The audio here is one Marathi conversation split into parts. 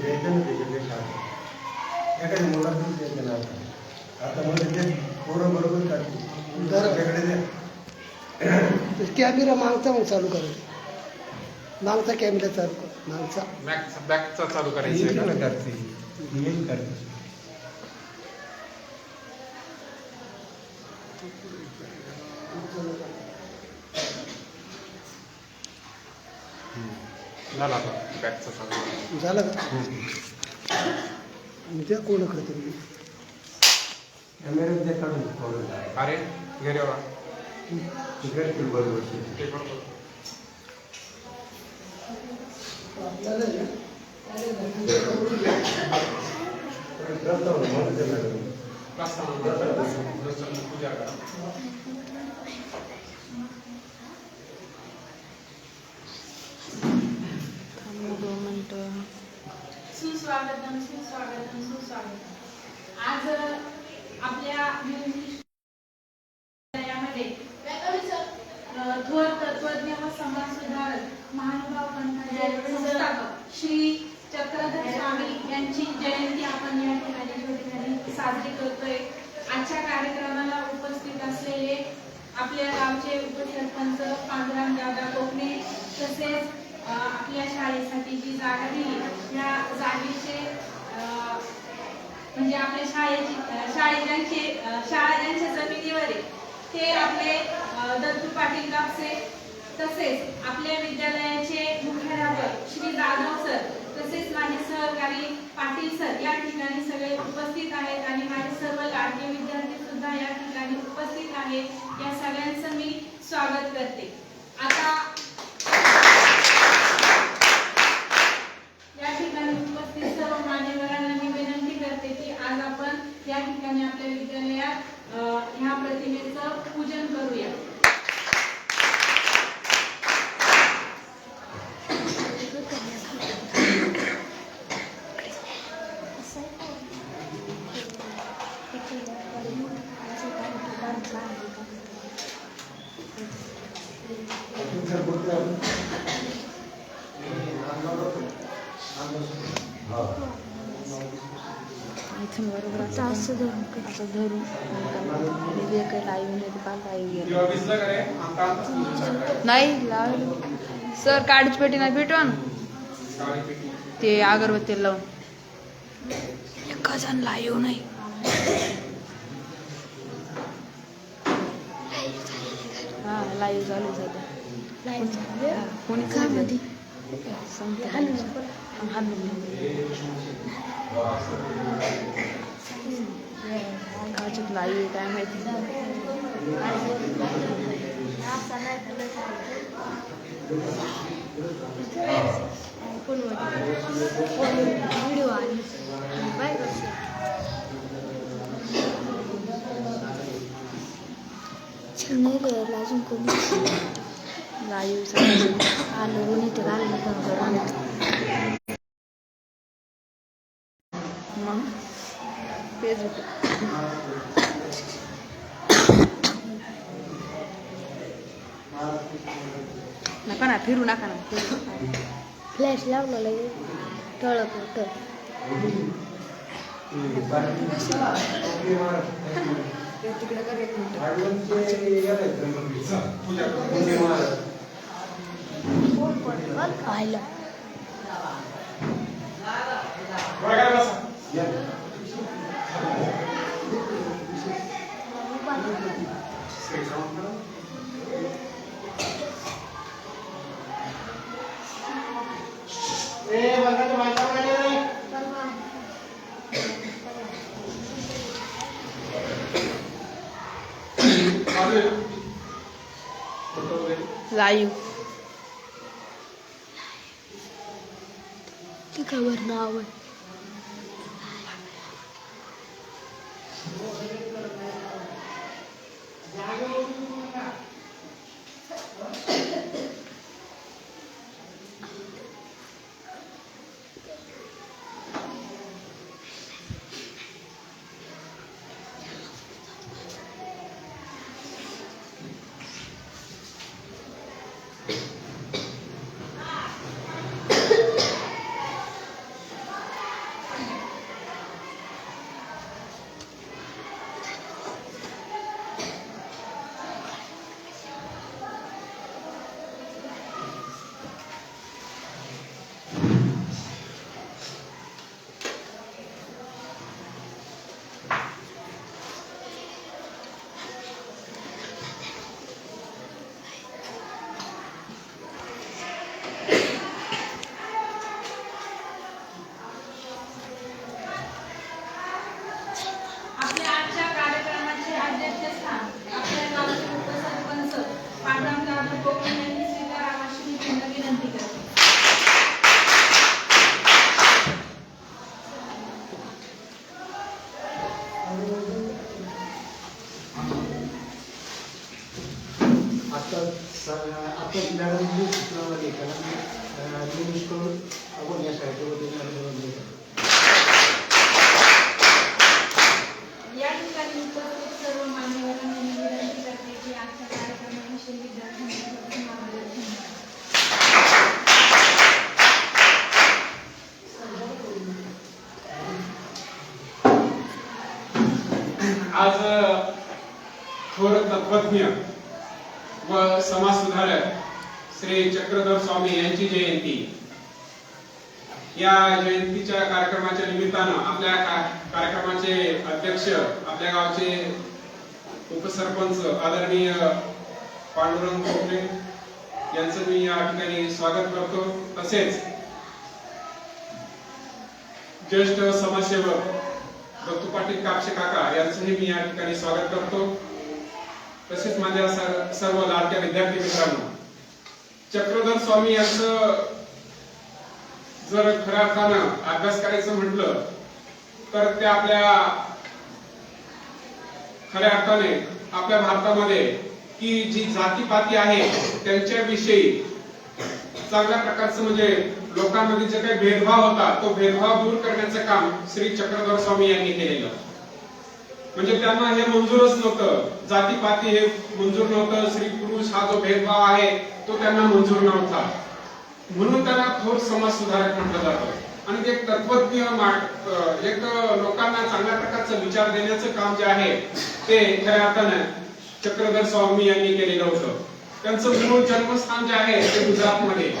द्यायचं ना त्याच्यापेक्षा आता आता आता मला ते पोरं बरोबर काढते त्याच्याकडे द्या कॅमेरा मागचा मग चालू करायचा. मागचा कॅमेरा चालू कर मागचा. बॅक बॅकचा चालू करायचं? करते येईल करते झाला आता बॅकचा चालू झालं का? द्या कोणाकडे तरी. कॅमेऱ्यात द्या काढून पोरं अरे ते बरोबर लागेल. पूजा करा दोन मिनटं सुस्वागतम सुस्वागतम सुस्वागतम. आज आपल्या विद्यालयामध्ये थोर तत्वज्ञ व समाज सुधारक महानुभाव पंथाचे संस्थापक श्री चक्रधर स्वामी यांची जयंती आपण या ठिकाणी साजरी करतोय. आजच्या कार्यक्रमाला उपस्थित असलेले आपल्या गावचे उपसरपंच पांडुरंग दादा कोकणे तसेच आपल्या शाळेसाठी जी जागा दिली या जागेचे म्हणजे आपल्या शाळेची अ, शाळे शाळा ज्यांच्या जमिनीवर आहे. ते आपले दत्तू पाटील कापसे तसेच आपल्या विद्यालयाचे मुख्याध्यापक श्री जाधव सर तसेच माझे सहकारी पाटील सर या ठिकाणी सगळे उपस्थित आहेत आणि माझे सर्व लाडके विद्यार्थी सुद्धा या ठिकाणी उपस्थित आहेत. या सगळ्यांचं मी स्वागत करते. आता या ठिकाणी उपस्थित सर्व मान्यवरांना मी विनंती करते की आज आपण या ठिकाणी आपल्या विद्यालयात अ, ह्या प्रतिमेचं पूजन करूया तुमचं कुठलं आपण? हा. इथून बरोबर असं असं धरून असं धरून वेगळे काही लाईव्ह नाही तर काल लाईव्ह. नाही लाव. सर काडीच पेटी नाही भेटवा ना काळी पेटी. ते अगरबत्ती लावून. एका जण लाईव्ह नाही. हा लाईव्ह चालू हा, कोणी सांगते. काचत लाईव्ह काय माहिती व्हिडिओ आली बाय नाही रे अजून कोणी लाईव्ह चालू आलं कोणी तर आलं पण करून मग फेसबुक नका ना फिरू नका ना फ्लॅश लावला लगे टळक टळ. पूजा करा. पाहिलं बरं काय बसा. या. Straight round करा. चालू आहे. फोटो वगैरे. लाईव्ह आज थोर तत्वज्ञ व समाजसुधारक श्री चक्रधर स्वामी यांची जयंती. या जयंतीच्या कार्यक्रमाच्या निमित्तानं आपल्या कार्यक्रमाचे अध्यक्ष आपल्या गावचे उपसरपंच आदरणीय पांडुरंग कोकणे यांचं मी या ठिकाणी स्वागत करतो. तसेच ज्येष्ठ समाजसेवक दत्तू पाटील कापशे काका यांचंही मी या ठिकाणी स्वागत करतो. तसेच माझ्या सर्व लाडक्या विद्यार्थी मित्रांनो चक्रधर स्वामी यांचं जर खऱ्या अर्थानं अभ्यास करायचं म्हटलं तर ते आपल्या खऱ्या अर्थाने आपल्या भारतामध्ये की जी जातीपाती आहे त्यांच्याविषयी चांगल्या प्रकारचं म्हणजे लोकांमध्ये जे काही भेदभाव होता तो भेदभाव दूर करण्याचं काम श्री चक्रधर स्वामी यांनी केलेलं. म्हणजे त्यांना हे मंजूरच नव्हतं. जातीपाती हे मंजूर नव्हतं. स्त्री पुरुष हा जो भेदभाव आहे तो त्यांना मंजूर नव्हता. म्हणून त्यांना थोर समाज सुधारक म्हटलं जातं. आणि एक तत्वज्ञ एक लोकांना चांगल्या प्रकारचं विचार देण्याचं काम जे आहे ते खऱ्या अर्थानं चक्रधर स्वामी यांनी केलेलं होतं. त्यांचं मूळ जन्मस्थान जे आहे ते गुजरातमध्ये.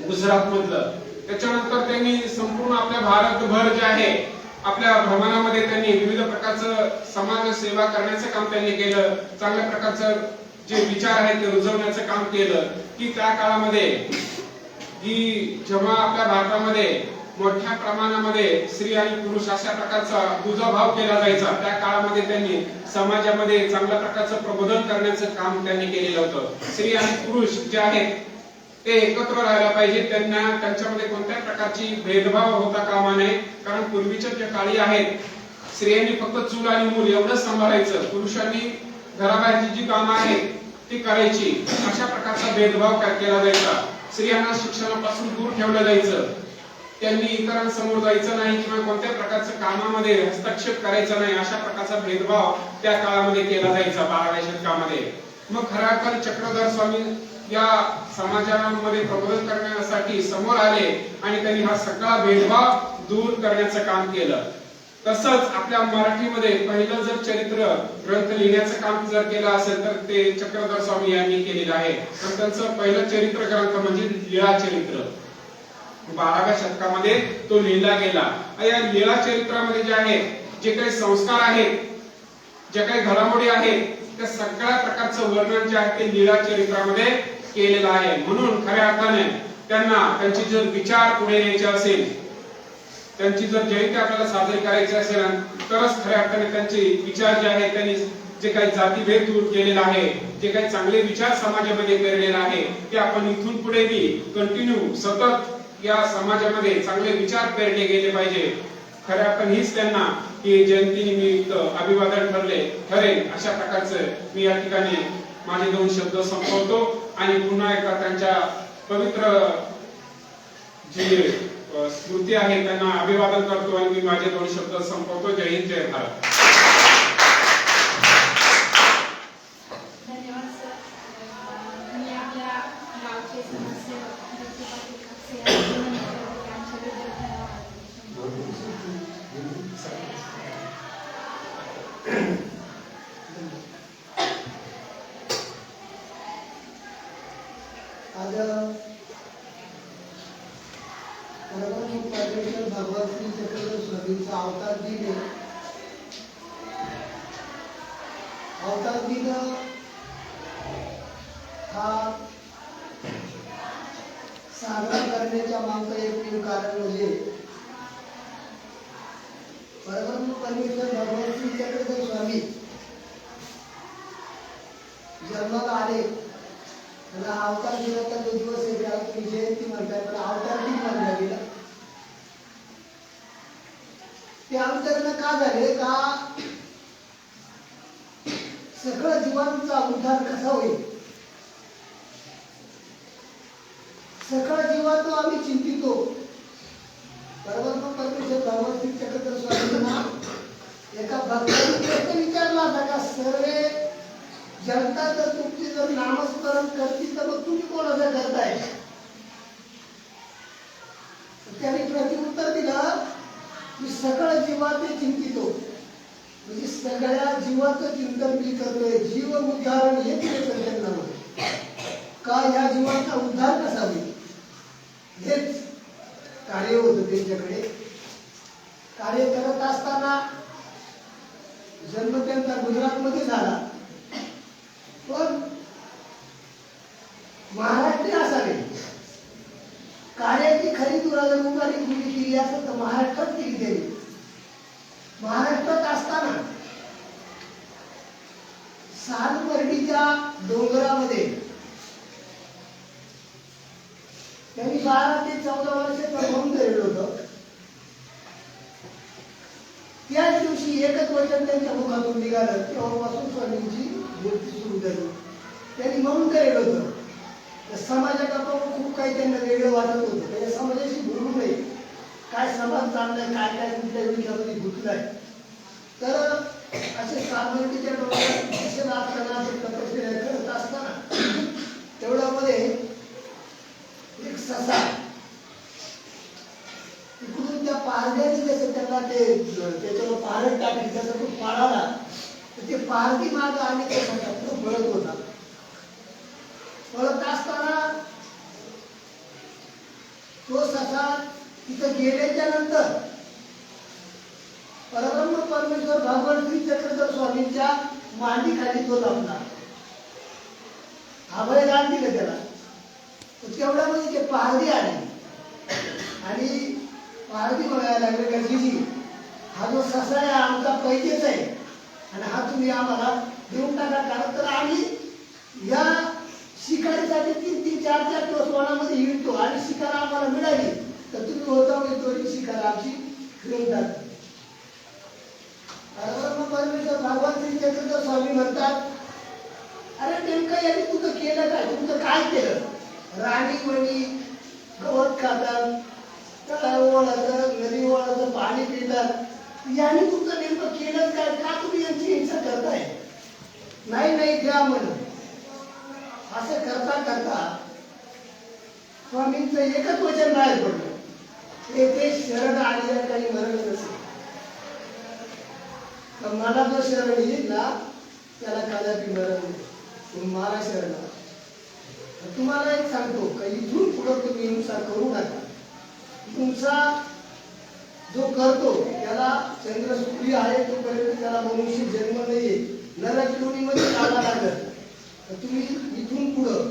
गुजरात मधलं त्याच्यानंतर त्यांनी संपूर्ण आपल्या भारतभर जे आहे आपल्या भ्रमणामध्ये त्यांनी विविध प्रकारचं समाज सेवा करण्याचं काम त्यांनी केलं. चांगल्या प्रकारचं जे विचार आहेत ते रुजवण्याचं काम केलं. की त्या काळामध्ये की जेव्हा आपल्या भारतामध्ये मोठ्या प्रमाणामध्ये स्त्री आणि पुरुष अशा प्रकारचा दुजाभाव केला जायचा त्या काळामध्ये त्यांनी समाजामध्ये चांगल्या प्रकारचं प्रबोधन करण्याचं काम त्यांनी केलेलं होतं. स्त्री आणि पुरुष जे आहेत ते एकत्र राहायला पाहिजे. त्यांना त्यांच्यामध्ये कोणत्या प्रकारची भेदभाव होता कामा नये. कारण पूर्वीच्या ज्या काळी आहेत स्त्रियांनी फक्त चूल आणि मूल एवढंच सांभाळायचं. पुरुषांनी घराबाहेरची जी कामं आहेत ती करायची. अशा प्रकारचा भेदभाव केला जायचा? स्त्रियांना शिक्षणापासून दूर ठेवलं जायचं. त्यांनी इतरांसमोर जायचं नाही किंवा कोणत्या प्रकारच्या कामामध्ये हस्तक्षेप करायचा नाही. अशा प्रकारचा भेदभाव त्या काळामध्ये केला जायचा बाराव्या शतकामध्ये मग खरा चक्रधर स्वामी या समाजामध्ये प्रबोधन करण्यासाठी समोर आले आणि त्यांनी हा सगळा भेदभाव दूर करण्याचं काम केलं. तसंच आपल्या मराठीमध्ये पहिलं जर चरित्र ग्रंथ लिहिण्याचं काम जर केलं असेल तर ते चक्रधर स्वामी यांनी केलेलं आहे. तर त्यांचं पहिलं चरित्र ग्रंथ म्हणजे लीळा चरित्र. बाराव्या शतकामध्ये तो लिहिला गेला. या लीळा चरित्रामध्ये जे आहे जे काही संस्कार आहेत ज्या काही घडामोडी आहेत त्या सगळ्या प्रकारचं वर्णन जे आहे ते लीळा चरित्रामध्ये केलेलं आहे. म्हणून खऱ्या अर्थाने त्यांना त्यांचे जर विचार पुढे न्यायचे असेल त्यांची जर जयंती आपल्याला साजरी करायची असेल तरच खऱ्या अर्थाने त्यांचे विचार जे आहेत त्यांनी जे काही जातीभेद दूर केलेला आहे जे काही चांगले विचार समाजामध्ये पेरलेला आहे ते आपण इथून पुढे बी कंटिन्यू सतत या समाजामध्ये चांगले विचार पेरले गेले पाहिजे. खऱ्या आपण हीच त्यांना की जयंती निमित्त अभिवादन ठरले. ठरेल अशा प्रकारचं मी या ठिकाणी माझे दोन शब्द संपवतो. आणि पुन्हा एकदा त्यांच्या पवित्र जी स्मृती आहे त्यांना अभिवादन करतो आणि मी माझे दोन शब्द संपवतो. जय हिंद जय भारत धन्यवाद सर अं, मी आपल्या गावचे समाजसेवक दत्तू पाटील कापसे यांची विनंती करते की आमच्या विद्यार्थ्यांना मार्गदर्शन आज परमहंस परमेश्वर भगवान श्री चक्रधर स्वामींचा अवतार दिन आहे अवतार दिन हा साजरा करण्याच्या मागचं एकमेव कारण म्हणजे परमहंस परमेश्वर भगवान श्री चक्रधर स्वामी. जन्माला आले. त्याला अवतार दिनाचा जो दिवस आहे त्याला जयंती म्हणतात अवतार दिन मानला गेला ते अवतरण का झाले? का सगळं जीवांचा उद्धार कसा होईल? सगळं जीवांचा आम्ही चिंतितो. परमात्मा परमेश्वर भगवान चक्रधर स्वामींना. एका भक्ताने विचारला होता का सर्वे जनता जर तुमची जर नामस्मरण करतील तर मग तुम्ही कोणाचं करताय? त्याने प्रतिउत्तर दिलं की सगळं जीवाचे चिंतितो. म्हणजे सगळ्या जीवाचं चिंतन मी करतोय जीव उद्धारण हे तिथे संकल्पना का या जीवाचा उद्धार कसा होईल? हेच कार्य होतं त्यांच्याकडे. कार्य करत असताना जन्म त्यांचा गुजरातमध्ये झाला. पण महाराष्ट्रीय असावे कार्याची खरी तुला जर उभारी केली असेल तर महाराष्ट्रात केली त्यांनी. महाराष्ट्रात असताना सालपर्डीच्या डोंगरामध्ये त्यांनी बारा ते चौदा वर्ष परफॉर्म केलेलं होतं. त्याच दिवशी एकच वचन त्यांच्या मुखातून निघालं तेव्हापासून स्वामींची मूर्ती सुरू झाली. त्यांनी म्हणून केलेलं होतं. त्या समाजाकडं खूप काही त्यांना वेगळं वाटत होतं. त्याच्या समाजाशी बोलू नये. काय समाज चाललाय काय काय कुठल्या विषयामध्ये गुंतलाय? तर असे सामर्थ्याच्या डोळ्यात दिसत असताना ते करत असताना तेवढ्यामध्ये ससा. इकडून त्या पारड्याने जसं त्यांना ते त्याच्यावर पारड टाकली त्याचा तो पाळाला तर ते पारडी मार्ग आणि ते म्हणतात तो पळत होता. पळत असताना तो ससा तिथं गेल्याच्यानंतर परब्रह्म परमेश्वर भगवान श्री चक्रधर स्वामींच्या मांडीखाली तो लपला. अभयदान दिलं त्याला? तेवढ्यामध्ये ते पारधी आले आणि पारधी बघायला लागले गरजेची हा जो ससा आहे आमचा पैकेच आहे. आणि हा तुम्ही आम्हाला देऊन टाका. कारण तर आम्ही या शिकारीसाठी तीन तीन चार चार दिवस वनामध्ये हिंडतो आणि शिकार आम्हाला मिळाली. तर तुम्ही होता म्हणजे येतो शिकार आमची घेऊन टाका परमेश्वर भगवान श्री चंद्र स्वामी म्हणतात अरे नेमकं यांनी तुझं केलं काय? तुमचं काय केलं? राणी म्हणी गवत खातात तळाव ओळाचं नदी ओळाचं पाणी पितात. यांनी तुमचं नेमकं केलं काय? का तुम्ही यांची हिंसा करताय? नाही नाही द्या म्हण असं करता करता स्वामींचं एकच वचन बाहेर पडलं. ते ते शरण आलेल्या काही मरण नसेल. तर मला जो शरण येईल ना त्याला कदापि मरण नाही. मला शरण आला. तर तुम्हाला एक सांगतो का इथून पुढं तुम्ही हिंसा करू नका. तुमचा जो करतो त्याला चंद्र सूर्य आहे तोपर्यंत त्याला मनुष्य जन्म नाहीये. नरक योनीमध्ये जागा लागत तर तुम्ही इथून पुढं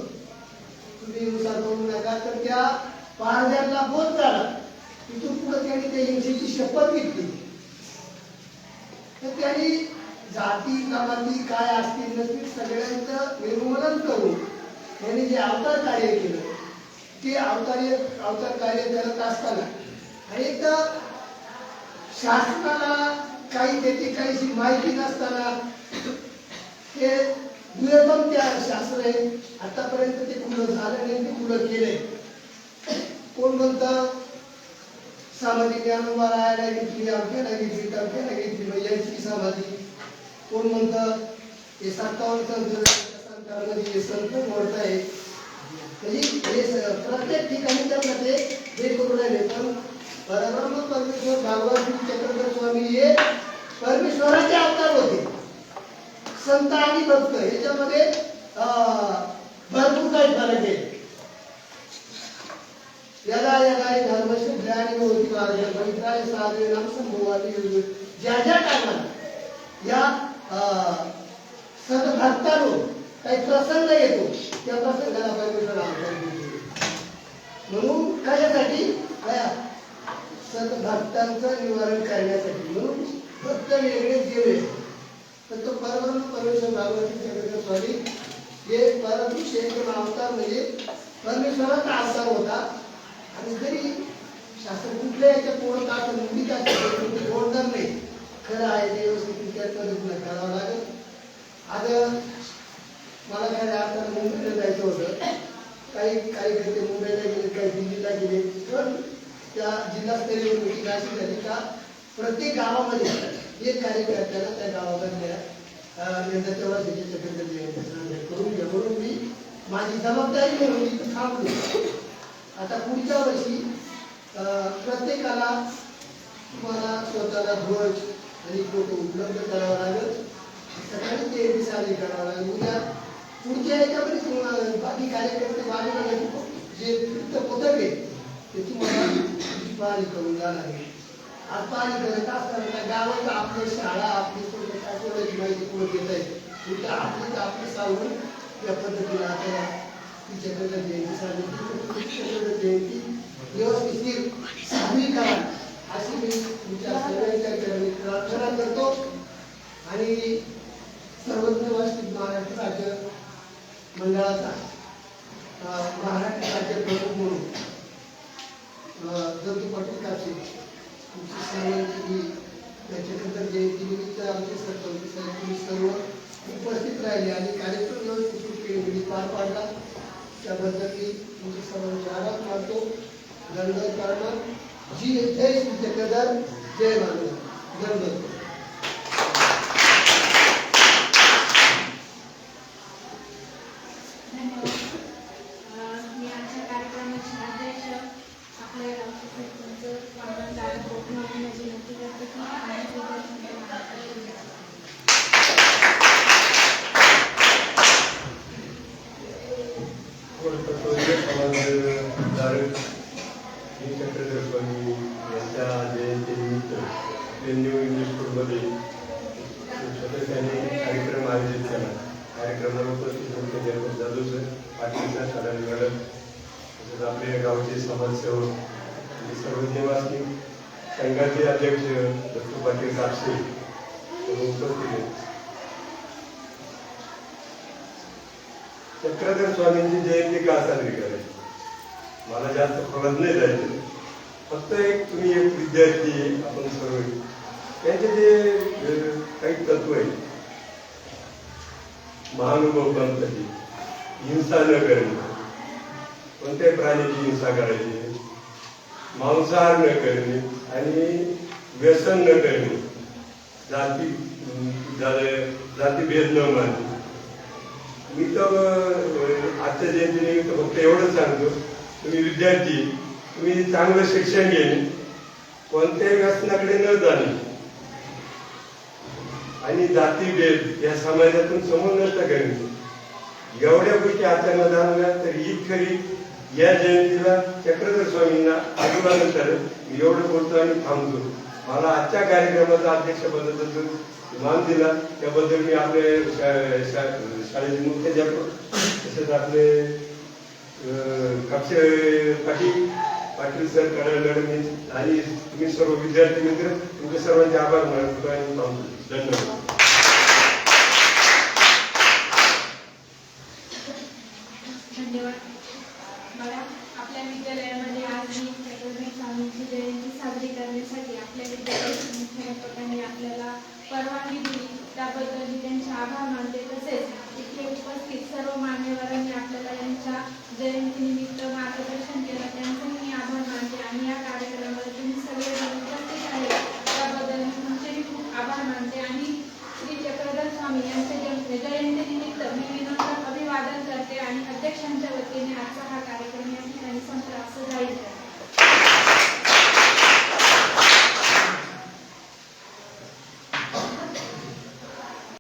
तुम्ही हिंसा करू नका. तर त्या पारद्याला बोध झाला तिथून पुढं त्यांनी त्या हिंसेची शपथ घेतली. तर त्यांनी जाती जमाती काय असतील नसतील सगळ्यांचं निर्मूलन करून त्यांनी जे अवतार कार्य केलं ते अवतार्य अवतार कार्य करत असताना आणि तर शासनाला काही त्याची काहीशी माहिती नसताना ते दुर्गम त्या शास्त्र आहे आतापर्यंत ते पुढं झालं नाही ते पुढं केलंय. कोण म्हणतं सामाजिक ज्ञानोबा राहायला घेतली अवघ्याला घेतली तवघ्याला घेतली मग म्हणजे यांची समाधी. कोण म्हणतं ते सत्तावन्न संत संत मोडत आहे म्हणजे हे प्रत्येक ठिकाणी त्यांना ते हे करून राहिले पण परब्रह्म परमेश्वर भगवान श्री चक्रधर स्वामी हे परमेश्वराचे अवतार होते. संत आणि भक्त याच्यामध्ये भरपूर काही फरक आहे. यदा यदा हि ज्ञानी होती पवित्राय नाम ज्या ज्या टायमाला या अं, काही प्रसंग येतो. त्या प्रसंगाला परमेश्वर आमंत्रण म्हणून कशासाठी? काय सद्भक्तांचं निवारण करण्यासाठी. म्हणून भक्त वेगळे गेले तर तो परम परमेश्वर भगवती चक्रधर स्वामी हे परम एक अवतार म्हणजे परमेश्वराचा अवतार होता. आणि जरी शास्त्र कुठल्या याच्या पोळत असं मुंडीत असं बोलणार नाही. खरं आहे ते व्यवस्थित त्या नाही करावं लागेल आता मला खऱ्या अर्थानं मुंबईला जायचं होतं. काही काही कार्यकर्ते मुंबईला गेले काही दिल्लीला गेले. पण त्या जिल्हास्तरीय मीटिंग अशी झाली का प्रत्येक गावामध्ये एक कार्यकर्त्याला त्या गावामधल्या यंदाच्या वर्षाची चक्रवर्ती जयंती करून घ्या म्हणून मी माझी जबाबदारी म्हणून इथं थांबलो आता पुढच्या वर्षी प्रत्येकाला तुम्हाला स्वतःला ध्वज आणि फोटो उपलब्ध करावा लागेल. सकाळी ते एबी करावं लागेल. उद्या पुढच्या याच्यामध्ये तुम्हाला बाकी कार्यकर्ते बाजूला जे फक्त पथक आहे ते तुम्हाला पाहणी करून जाणार आहे. आज पाहणी करत असताना गावात आपली शाळा आपली कोणाची माहिती कोण घेत आहे? उद्या आपली आपलं सांगून त्या पद्धतीने आपल्याला ती चक्रधर जयंती साजरी ती जयंती व्यवस्थित साजरी करा अशी मी तुमच्या सगळ्यांच्या चरणी प्रार्थना करतो. आणि सर्वज्ञ वास्तविक महाराष्ट्र राज्य मंडळाचा अं, महाराष्ट्र राज्य प्रमुख म्हणून अं, दत्तू पाटील कापसे तुमची सर्वांची मी या चक्रधर जयंती निमित्त आमचे सरपंच साहेब तुम्ही सर्व उपस्थित राहिले आणि कार्यक्रम व्यवस्थित केली पार पाडला त्याबद्दल मी तुमचे सर्वांचे आभार मानतो दंडवत करणार जी जय श्री चक्रधर जय मानव दंडवत धन्यवाद अं, मी आजच्या कार्यक्रमाची अध्यक्ष आपल्या गावचे सरपंच वामन दादा कोकण यांना विनंती करते की आमचे दर्शन घ्या. समाजधारक श्री चक्रधर स्वामी यांच्या जयंतीनिमित्त ते न्यू इंग्लिश स्कूलमध्ये सदस्यांनी कार्यक्रम आयोजित केला कार्यक्रमाला उपस्थित होते Jaypat Jadhav sir Patil sir Sadanand madam तसेच आपले गावचे समाजसेवक आणि सर्व निवासी संघाचे अध्यक्ष दत्तू पाटील कापसे उपस्थित चक्रधर स्वामींची जयंती का साजरी करायची मला जास्त खोलात नाही जायचं फक्त एक तुम्ही एक विद्यार्थी आपण सर्व. त्यांचे जे काही तत्व आहे महानुभव पंथाची हिंसा न करणे कोणत्याही प्राण्याची हिंसा करायची मांसाहार न करणे आणि व्यसन न करणे. जाती झाले जातीभेद न मानणे. मी तर आजच्या जयंतीनिमित्त फक्त एवढंच सांगतो. तुम्ही विद्यार्थी तुम्ही चांगलं शिक्षण घेणे कोणत्याही व्यसनाकडे न जाणे. आणि जातीभेद या समाजातून समोर नष्ट करणे. एवढ्या गोष्टी आचरणात झाल्या तर ही खरी या जयंतीला चक्रधर स्वामींना अभिवादन मी एवढं बोलतो आणि थांबतो मला आजच्या कार्यक्रमाचा अध्यक्षपदाबद्दल मान दिला त्याबद्दल मी आपले शाळेचे मुख्याध्यापक तसेच आपले अं, पाटील पाटील सर कडाळ आणि तुम्ही सर्व विद्यार्थी मित्र तुमचे सर्वांचे आभार मानतो आणि थांबतो. धन्यवाद मला आपल्या